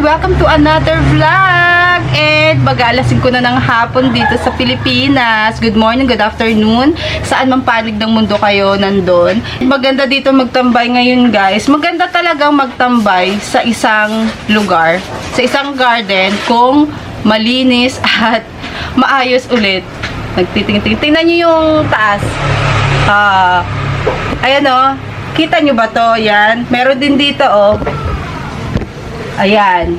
Welcome to another vlog! And mag-aalasin ko na ng hapon dito sa Pilipinas. Good morning, good afternoon. Saan man panig ng mundo kayo nandun. Maganda dito magtambay ngayon guys. Maganda talagang magtambay sa isang lugar. Sa isang garden kung malinis at maayos ulit. Nagtitingting. Tingnan nyo yung taas. Ah, ayan o. Kita nyo ba to? Yan. Meron din dito oh. Ayan.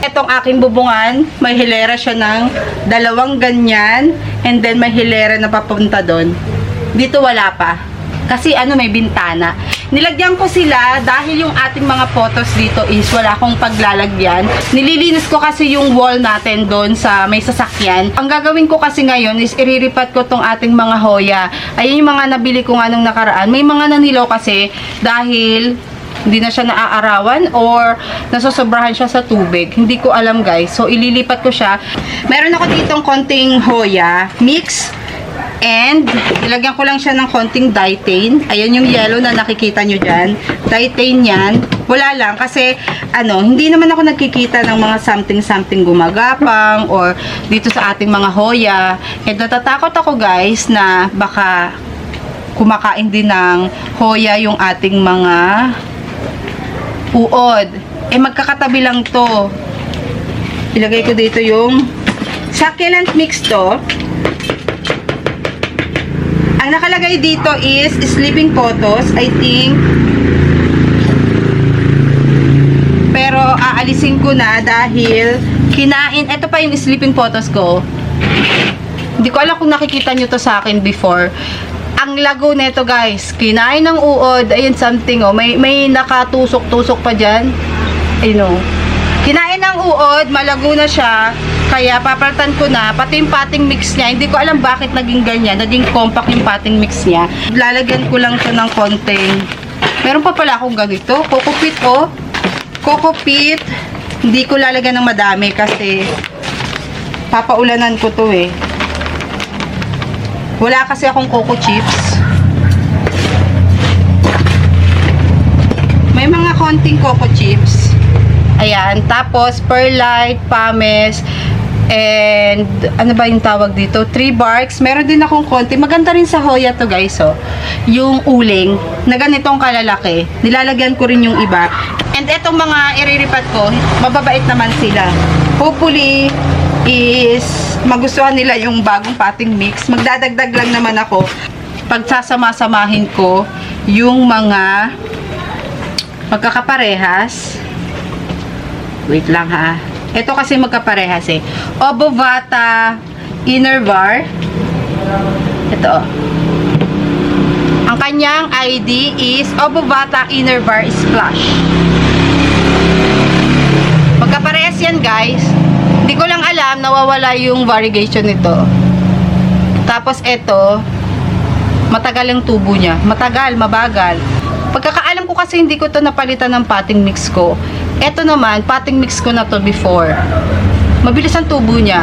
Itong aking bubungan, may hilera siya ng dalawang ganyan and then may hilera na papunta doon. Dito wala pa. Kasi ano may bintana. Nilagyan ko sila dahil yung ating mga photos dito is wala akong paglalagyan. Nililinis ko kasi yung wall natin doon sa may sasakyan. Ang gagawin ko kasi ngayon is iriripat ko tong ating mga hoya. Ayun yung mga nabili ko nga nung nakaraan. May mga nanilaw kasi dahil hindi na siya naaarawan or nasosobrahan siya sa tubig. Hindi ko alam guys. So, ililipat ko siya. Meron ako ditong konting hoya mix and ilagyan ko lang siya ng konting dietane. Ayan yung yellow na nakikita nyo dyan. Dietane yan. Wala lang kasi ano, hindi naman ako nagkikita ng mga something-something gumagapang or dito sa ating mga hoya. And natatakot ako guys na baka kumakain din ng hoya yung ating mga uod. Eh, magkakatabi lang to. Ilagay ko dito yung succulent mix to. Ang nakalagay dito is sleeping photos. I think pero aalisin ko na dahil kinain, ito pa yung sleeping photos ko. Hindi ko alam kung nakikita nyo to sa akin before. Ang lago nito guys, kinain ng uod, ayun something oh, may, may nakatusok-tusok pa dyan. Ayun oh. Kinain ng uod, malago na siya, kaya papalitan ko na, pati yung potting mix niya, hindi ko alam bakit naging ganyan, naging compact yung potting mix niya. Lalagyan ko lang siya ng konting, meron pa pala akong ganito, coco pit oh. Coco pit, hindi ko lalagyan ng madami kasi papaulanan ko to eh. Wala kasi akong coco chips. May mga konting coco chips. Ayan. Tapos, perlite, pames, and ano ba yung tawag dito? Three barks. Meron din akong konti. Maganda rin sa Hoya to guys, oh. Yung uling, na ganitong kalalaki. Nilalagyan ko rin yung iba. And etong mga iriripat ko, mababait naman sila. Hopefully, is magustuhan nila yung bagong potting mix. Magdadagdag lang naman ako. Pagsasama-samahin ko yung mga magkakaparehas. Wait lang ha. Ito kasi magkaparehas eh. Obovata inner bar. Ito oh. Ang kanyang ID is Obovata inner bar splash. Magkaparehas yan guys. Hindi ko lang alam, nawawala yung variegation nito. Tapos ito, matagal yung tubo niya. Matagal, mabagal. Pagkakaalam ko kasi hindi ko to napalitan ng potting mix ko. Ito naman, potting mix ko na to before. Mabilis ang tubo niya.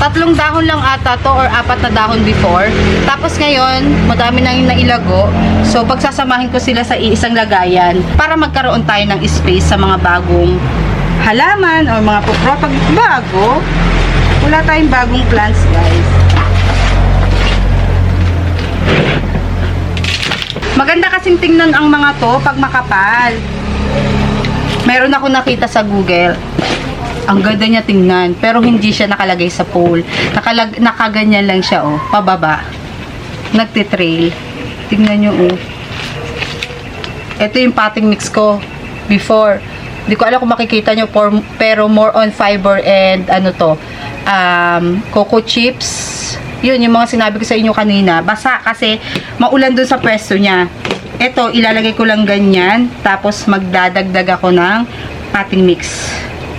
Tatlong dahon lang ata to or apat na dahon before. Tapos ngayon, madami na yung nailago. So, pagsasamahin ko sila sa iisang lagayan para magkaroon tayo ng space sa mga bagong halaman o mga pupro. Pag bago, wala tayong bagong plants, guys. Maganda kasing tingnan ang mga to pag makapal. Meron ako nakita sa Google. Ang ganda niya tingnan, pero hindi siya nakalagay sa pole. Nakalag nakaganyan lang siya oh, pababa. Nagtitrail. Tingnan niyo oh. Ito yung potting mix ko before. Hindi ko alam kung makikita nyo, pero more on fiber and ano to, um, cocoa chips. Yun, yung mga sinabi ko sa inyo kanina. Basa kasi maulan dun sa pwesto niya. Ito, ilalagay ko lang ganyan. Tapos magdadagdag ako ng potting mix.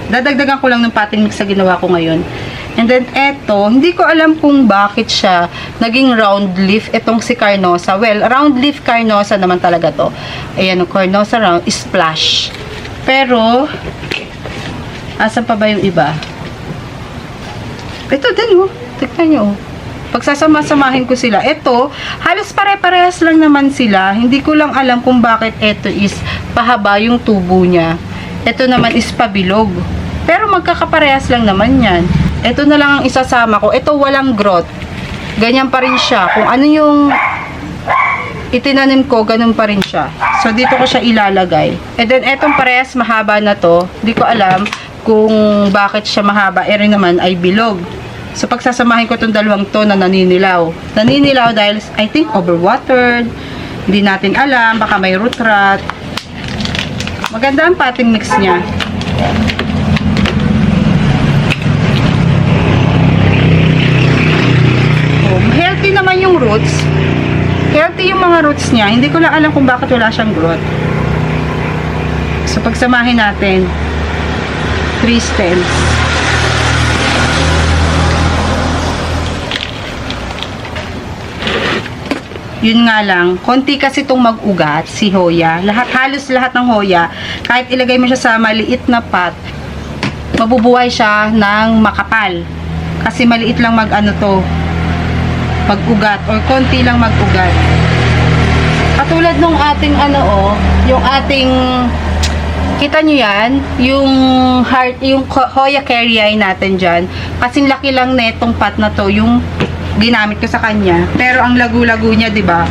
Dadagdagan ko lang ng potting mix sa ginawa ko ngayon. And then, eto, hindi ko alam kung bakit siya naging round leaf. Itong si Carnosa. Well, round leaf Carnosa naman talaga to. Ayan, Carnosa round, splash. Pero, asan pa ba yung iba? Ito din, oh. Tignan nyo, oh. Pagsasama-samahin ko sila. Ito, halos pare-parehas lang naman sila. Hindi ko lang alam kung bakit ito is pahaba yung tubo niya. Ito naman is pabilog. Pero magkakaparehas lang naman yan. Ito na lang ang isasama ko. Ito walang growth. Ganyan pa rin siya. Kung ano yung itinanim ko, ganun pa rin siya. So, dito ko siya ilalagay. And then, etong parehas mahaba na to. Di ko alam kung bakit siya mahaba. Rin naman ay bilog. So, pagsasamahin ko itong dalawang to na naninilaw. Naninilaw dahil, I think, overwatered. Hindi natin alam. Baka may root rot. Maganda ang potting mix niya. Oh, healthy naman yung roots. Healthy yung mga roots niya. Hindi ko lang alam kung bakit wala siyang growth. So, pagsamahin natin. 3 stems. Yun nga lang, konti kasi itong mag-ugat, si Hoya. Lahat, halos lahat ng Hoya, kahit ilagay mo siya sa maliit na pot, mabubuhay siya ng makapal. Kasi maliit lang mag-ano to, mag-ugat, or konti lang mag-ugat. Katulad nung ating ano oh, yung ating kita nyo yan, yung heart, yung Ho- Hoya Carrier natin dyan, kasing laki lang netong pot na to, yung ginamit ko sa kanya. Pero ang lagu-lagu niya, di ba?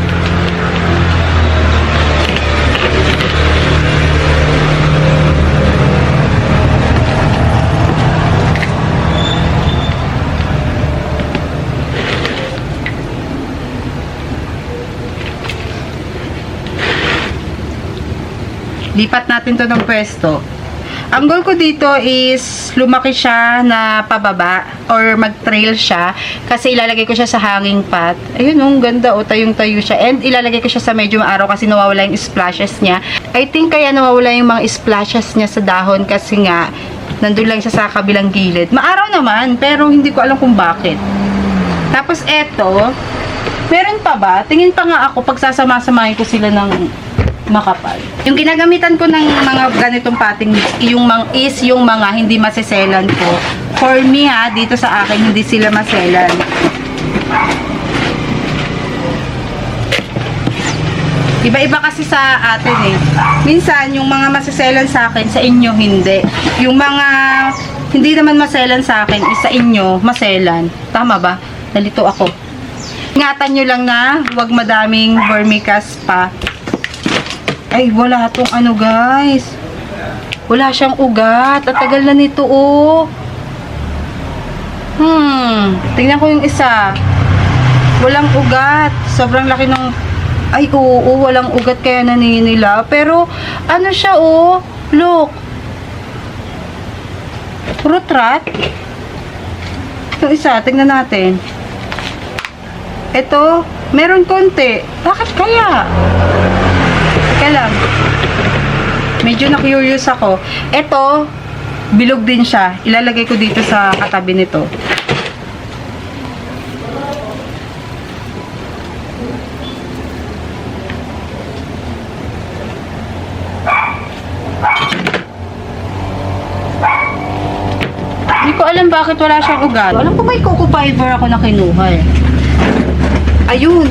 Lipat natin to ng pwesto. Ang goal ko dito is lumaki siya na pababa or mag-trail siya kasi ilalagay ko siya sa hanging pot. Ayun, oh, ang ganda o tayong-tayo siya. And ilalagay ko siya sa medyo araw kasi nawawala yung splashes niya. I think kaya nawawala yung mga splashes niya sa dahon kasi nga nandun lang siya sa kabilang gilid. Maaraw naman, pero hindi ko alam kung bakit. Tapos eto, meron pa ba? Tingin pa nga ako pagsasama-samahin ko sila ng makapal. Yung ginagamitan ko ng mga ganitong pating yung mang is yung mga hindi maseselan ko. For me ha, dito sa akin hindi sila maselan. Iba-iba kasi sa atin eh. Minsan, yung mga maseselan sa akin, sa inyo hindi. Yung mga hindi naman maselan sa akin, is sa inyo maselan. Tama ba? Nalito ako. Ingatan nyo lang na huwag madaming vermicast pa. Ay, wala tong ano guys. Wala siyang ugat. At tagal na nito oh. Hmm. Tingnan ko yung isa. Walang ugat. Sobrang laki ng... Ay, oo, walang ugat kaya naninila. Pero, ano siya oh. Look. Fruit rat. Itong isa, tingnan natin. Ito, meron konti. Bakit kaya? Teka lang. Medyo na-curious ako. Ito, bilog din siya. Ilalagay ko dito sa katabi nito. Hindi ko alam bakit wala siyang ugat. Alam ko may coco fiber ako na kinuha eh. Ayun.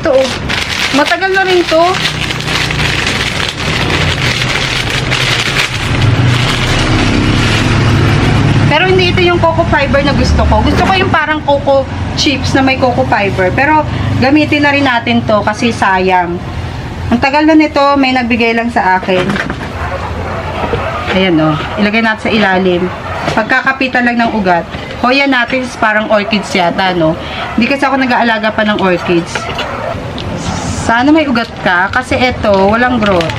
Ito oh. Matagal na rin to. Pero hindi ito yung coco fiber na gusto ko. Gusto ko yung parang coco chips na may coco fiber. Pero gamitin na rin natin to kasi sayang. Ang tagal na nito, may nagbigay lang sa akin. Ayan o. Ilagay natin sa ilalim. Pagkakapitan lang ng ugat. Hoya natin parang orchids yata, no? Hindi kasi ako nag-aalaga pa ng orchids. Sana may ugat ka. Kasi eto, walang growth.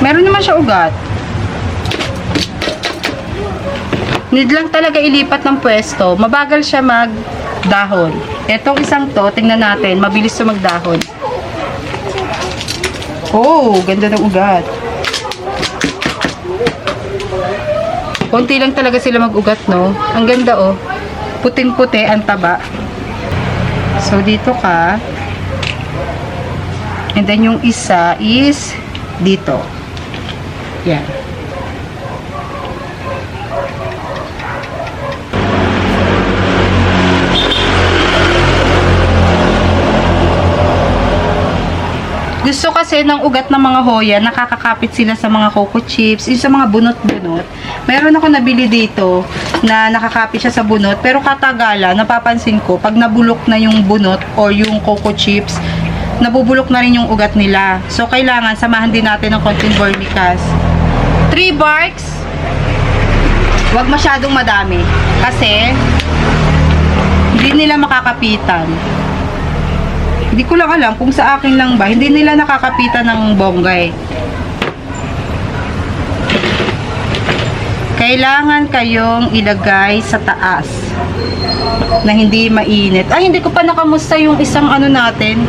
Meron naman siya ugat. Need lang talaga ilipat ng pwesto. Mabagal siya magdahon. Etong isang to, tingnan natin. Mabilis to magdahon. Oh, ganda ng ugat. Konti lang talaga sila mag-ugat, no? Ang ganda, oh. Puting-puti, ang taba. So, dito ka. And then, yung isa is dito. Yan. Gusto kasi ng ugat ng mga hoya, nakakakapit sila sa mga coco chips, yung sa mga bunot-bunot. Meron ako nabili dito na nakakapit siya sa bunot, pero katagala, napapansin ko, pag nabulok na yung bunot or yung coco chips, nabubulok na rin yung ugat nila. So, kailangan samahan din natin ng konting vermicast. 3 barks, wag masyadong madami. Kasi, hindi nila makakapitan. Hindi ko lang alam kung sa akin lang ba, hindi nila nakakapitan ng bonggay. Kailangan kayong ilagay sa taas na hindi mainit. Ay, hindi ko pa nakamusta yung isang ano natin.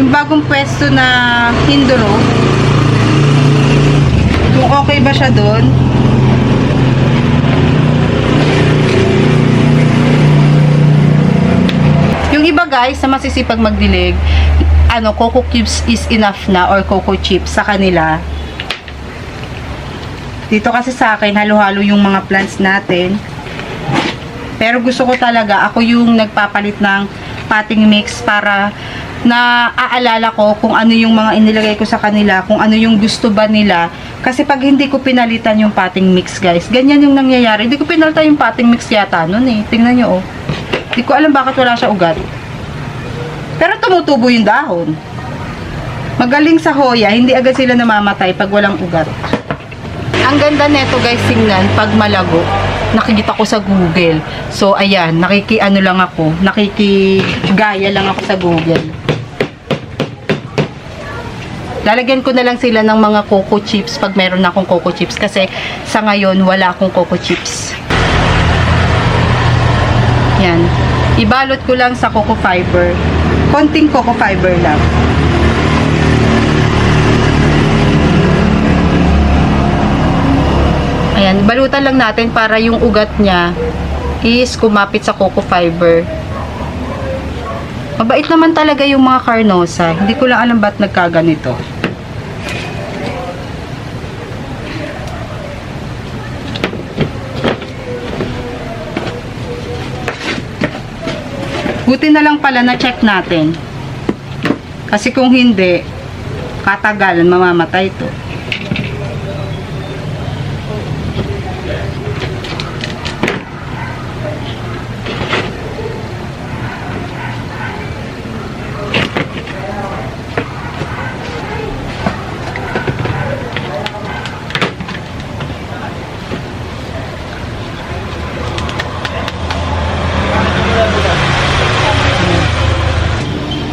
Yung bagong pwesto na Hinduro. Kung okay ba siya doon. Yung iba guys, sa masisipag magdilig, ano, coco cubes is enough na or coco chips sa kanila. Dito kasi sa akin, halo-halo yung mga plants natin. Pero gusto ko talaga, ako yung nagpapalit ng potting mix para na aalala ko kung ano yung mga inilagay ko sa kanila, kung ano yung gusto ba nila. Kasi pag hindi ko pinalitan yung potting mix, guys, ganyan yung nangyayari. Hindi ko pinalitan yung potting mix yata nun eh. Tingnan nyo oh. Hindi ko alam bakit wala siya ugat. Pero tumutubo yung dahon. Magaling sa hoya, hindi agad sila namamatay pag walang ugat. Ang ganda neto guys, tingnan pag malago. Nakikita ko sa Google. So ayan, nakiki ano lang ako, nakikigaya lang ako sa Google. Lalagyan ko na lang sila ng mga coco chips pag meron akong coco chips kasi sa ngayon wala akong coco chips. Yan. Ibalot ko lang sa coco fiber. Konting coco fiber lang. Ayan, balutan lang natin para yung ugat niya is kumapit sa coco fiber. Mabait naman talaga yung mga carnosa. Hindi ko lang alam ba't nagkaganito. Buti na lang pala na check natin. Kasi kung hindi, katagalan mamamatay to.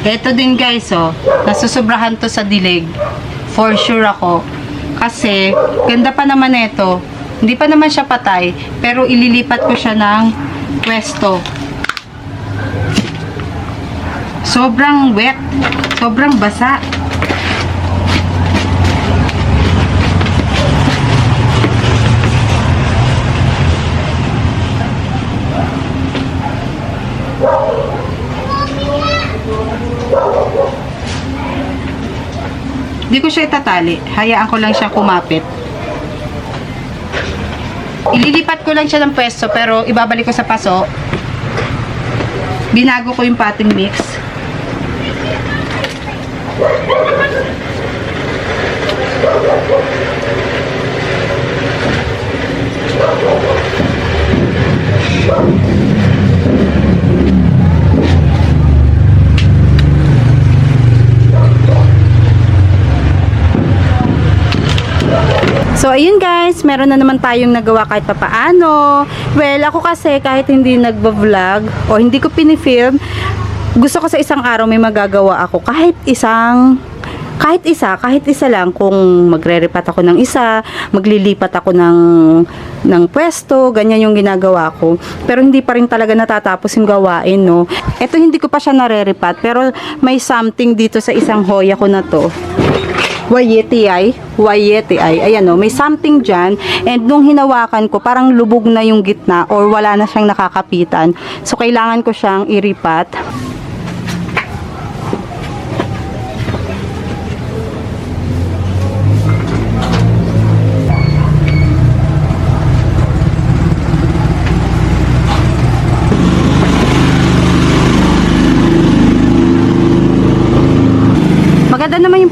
Ito din guys, oh. Nasusobrahan to sa dilig. For sure ako. Kasi, ganda pa naman ito. Hindi pa naman siya patay. Pero ililipat ko siya ng pwesto. Sobrang wet. Sobrang basa. Hindi ko siya itatali. Hayaan ko lang siya kumapit. Ililipat ko lang siya ng pwesto pero ibabalik ko sa paso. Binago ko yung potting mix. So, ayun guys, meron na naman tayong nagawa kahit papaano. Well, ako kasi kahit hindi nagba-vlog o hindi ko pinifilm, gusto ko sa isang araw may magagawa ako kahit isang kahit isa, kahit isa lang kung magre-repat ako ng isa, maglilipat ako ng ng pwesto, ganyan yung ginagawa ko. Pero hindi pa rin talaga natatapos yung gawain, no. Ito hindi ko pa siya nare-repat, pero may something dito sa isang hoya ko na to. Wayeti ay, Wayeti ay, ayan o, may something dyan, and nung hinawakan ko, parang lubog na yung gitna, or wala na siyang nakakapitan. So, kailangan ko siyang iripat.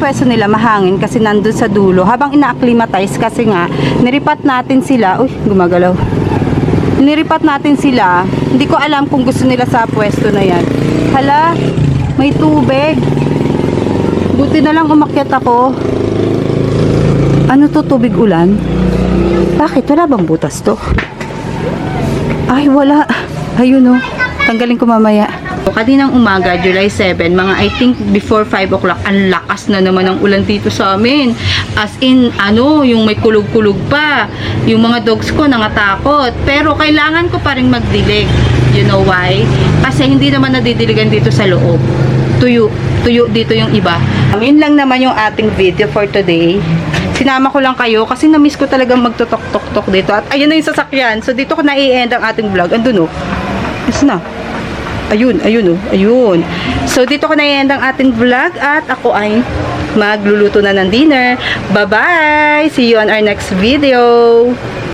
Pwesto nila, mahangin kasi nandun sa dulo. Habang ina-acclimatize kasi nga, niripat natin sila. Uy, gumagalaw. Niripat natin sila. Hindi ko alam kung gusto nila sa pwesto na yan. Hala, may tubig. Buti na lang umakyat ako. Ano to, tubig ulan? Bakit? Wala bang butas to? Ay, wala. Ayun oh. Tanggalin ko mamaya. Kaninang umaga, July 7, mga I think before 5 o'clock, ang lakas na naman ng ulan dito sa amin. As in, ano, yung may kulog-kulog pa. Yung mga dogs ko nangatakot. Pero kailangan ko pa rin magdilig. You know why? Kasi hindi naman nadidiligan dito sa loob. Tuyo. Tuyo dito yung iba. Yun lang naman yung ating video for today. Sinama ko lang kayo kasi na-miss ko talagang magtutok-tok-tok dito. At ayun na yung sasakyan. So dito ko na-i-end ang ating vlog. Andun oh. Yes na. Ayun, ayun oh, ayun. So dito ko na-i-end ang ating vlog at ako ay magluluto na ng dinner. Bye-bye! See you on our next video!